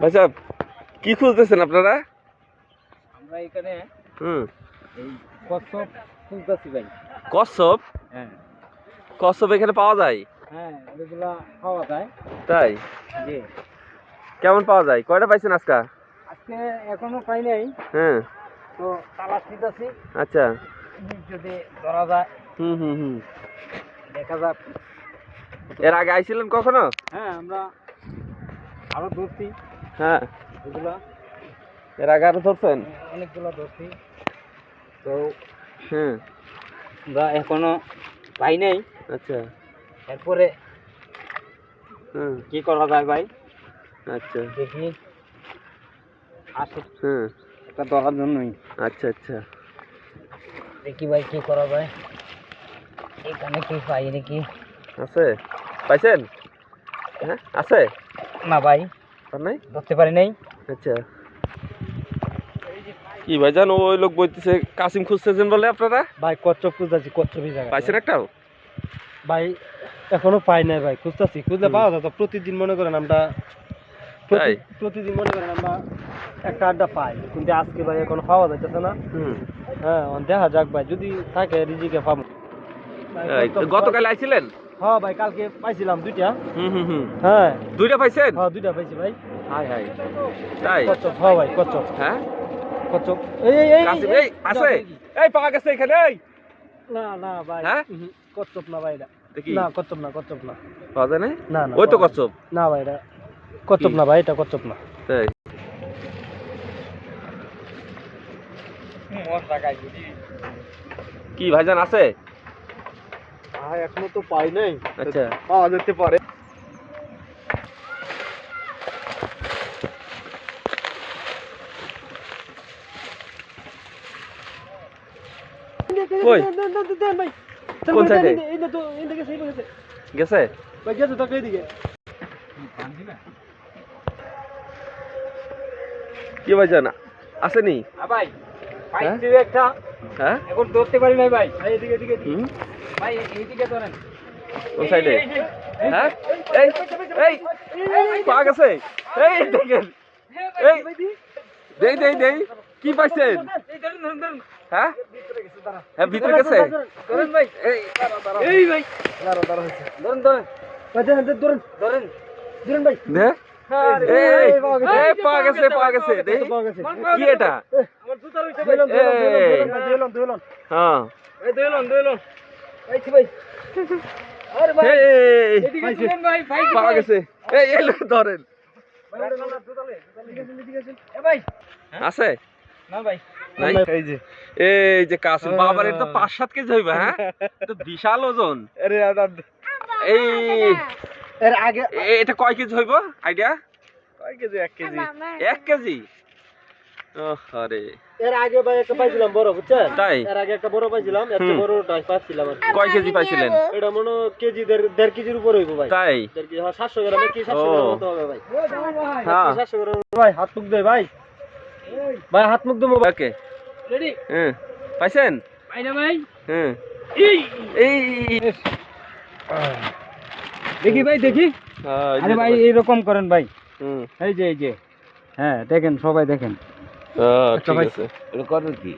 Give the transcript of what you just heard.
ভাই সাহেব কি খুঁজতেছেন আপনারা? আমরা এখানে হুম। এই কচ্ছপ খুঁজতেছি ভাই। কচ্ছপ? হ্যাঁ। কচ্ছপ এখানে পাওয়া যায়? হ্যাঁ পাওয়া যায়। তাই? জি। কেমন পাওয়া যায়? কয়টা পাইছেন আজকা? আজকে এখনও পাই নাই। হ্যাঁ। তো তালাশ দিতেছি। আচ্ছা। যদি ধরা যায়। হুম হুম হুম। দেখা যাক। এর আগে আইছিলেন কখনো? হ্যাঁ আমরা আরও ধরছি হ্যাঁ। এগুলা। এর আগে আরও ধরছেন? অনেকগুলো ধরছি তো হ্যাঁ। আমরা এখনও পাই নাই। আচ্ছা। এরপরে হুম কি করা যায় ভাই? আচ্ছা। দেখি। আসে হুম একটা ধরার জন্যই। আচ্ছা আচ্ছা। দেখি ভাই কি করা যায়। এখানে কি পাই নাকি? আছে? পাইছেন? হ্যাঁ আছে? না ভাই। নাই? ধরতে পারি নাই। আচ্ছা। কি ভাইজান ওই লোক বলতেছে কাসিম খুঁজতেছেন বলে আপনারা? ভাই কচ্ছপ খুঁজতেছি কচ্ছপই জায়গা পাইছেন একটাও? ভাই এখনও পাই নাই ভাই খুঁজতেছি। খুঁজলে। পাওয়া যেত প্রতিদিন মনে করেন আমরা প্রতি- প্রতিদিন মনে করেন আমরা একটা আড্ডা পাই। কিন্তু আজকে ভাই এখন পাওয়া যাইতেছে না। হ্যাঁ দেখা যাক ভাই যদি থাকে রিজিকে পাবো। ভাই, গতকাল আইছিলেন? হ্যাঁ ভাই কালকে পাইছিলাম দুইটা। হুম হুম হুম। হ্যাঁ। দুইটা পাইছেন? হ্যাঁ দুইটা পাইছি ভাই। Hi hi. তাই? কচ্ছপ হ্যাঁ ভাই কচ্ছপ। হ্যাঁ? কচ্ছপ। এই এই এই আছে? এই পাওয়া গেছে এখানে এই। না না ভাই। হ্যাঁ? কচ্ছপ না ভাই এটা। দেখি না কচ্ছপ না কচ্ছপ না। পাওয়া যায় না না ওই তো কচ্ছপ। না ভাই এটা কচ্ছপ না ভাই এটা কচ্ছপ না। তাই। কি ভাইজান আছে? ভাই এখনও তো পাই নাই। আচ্ছা। পাওয়া যেতে পারে। কই? কোন side এ? গেছে? কি ভাইজান আসেনি? ভাই পাইছি একটা। হ্যাঁ? এখন ধরতে পারি নাই ভাই। হুম? ভাই এইদিকে ধরেন কোন সাইডে হ্যাঁ এই এই পাওয়া গেছে এই দেখেন এই দেই দেই দেই কি পাইছেন ধরেন ধরেন ধরেন হ্যাঁ হ্যাঁ ভিতরে গেছে ধরেন ভাই এই এই ভাই ধরেন ধরেন ধরেন ধরেন ভাই পাওয়া গেছে পাওয়া গেছে দেই পাওয়া গেছে কি এটা আমার জুতা রইছে দুইলন, দুইলন, দুইলন, এই। দুইলন, ভাই, দুইলন, দুইলন। হ্যাঁ এই। ধরেন। আছে? যে। এই যে বাবার তো পাঁচ সাত কেজি হইবে হ্যাঁ? এটা বিশাল ওজন। আরে এই এর আগে এটা কয় কেজি হইব? আইডিয়া? কয় কেজি? এক কেজি। এক কেজি? আরে এর আগে ভাই একটা পাইছিলাম বড় বুঝছেন? তাই? এর আগে একটা বড় পাইছিলাম কয় কেজি পাইছিলেন? এটা মনে কেজি দেড় দেড় কেজির উপরে হইব ভাই। তাই? দেড় কেজি হ্যাঁ সাতশো কি সাতশো ও। গ্রাম মতো হবে ভাই। হ্যাঁ। সাতশো গ্রাম ভাই হাত মুখ দে ভাই। ভাই হাত মুখ দেবো ভাই ওকে। রেডি হ্যাঁ। পাইছেন? ভাই না ভাই। হ্যাঁ। এই। এই। দেখি ভাই দেখি। হ্যাঁ, আরে ভাই এইরকম করেন ভাই। হুম। এই যে এই যে। হ্যাঁ দেখেন সবাই দেখেন। ঠিক আছে। এটা করেন কি?